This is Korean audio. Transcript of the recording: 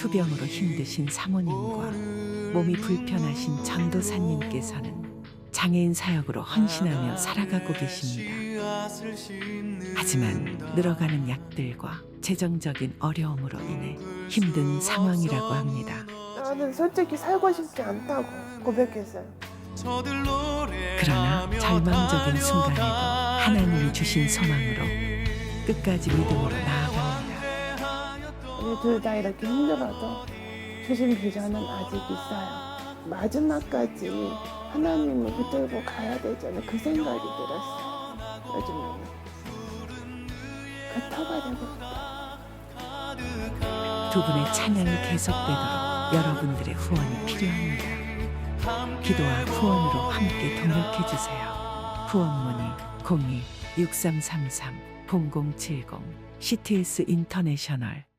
투병으로 힘드신 사모님과 몸이 불편하신 전도사님께서는 장애인 사역으로 헌신하며 살아가고 계십니다. 하지만 늘어가는 약들과 재정적인 어려움으로 인해 힘든 상황이라고 합니다. 나는 솔직히 살고 싶지 않다고 고백했어요. 그러나 절망적인 순간에도 하나님이 주신 소망으로 끝까지 믿음으로. 우리 둘 다 이렇게 힘들어도 주신 비전은 아직 있어요. 마지막까지 하나님을 붙들고 가야 되잖아요. 그 생각이 들었어요. 요즘에는. 그 터가 되고. 두 분의 찬양이 계속되도록 여러분들의 후원이 필요합니다. 기도와 후원으로 함께 동력해 주세요. 후원 문의 02 6333 0070 CTS 인터내셔널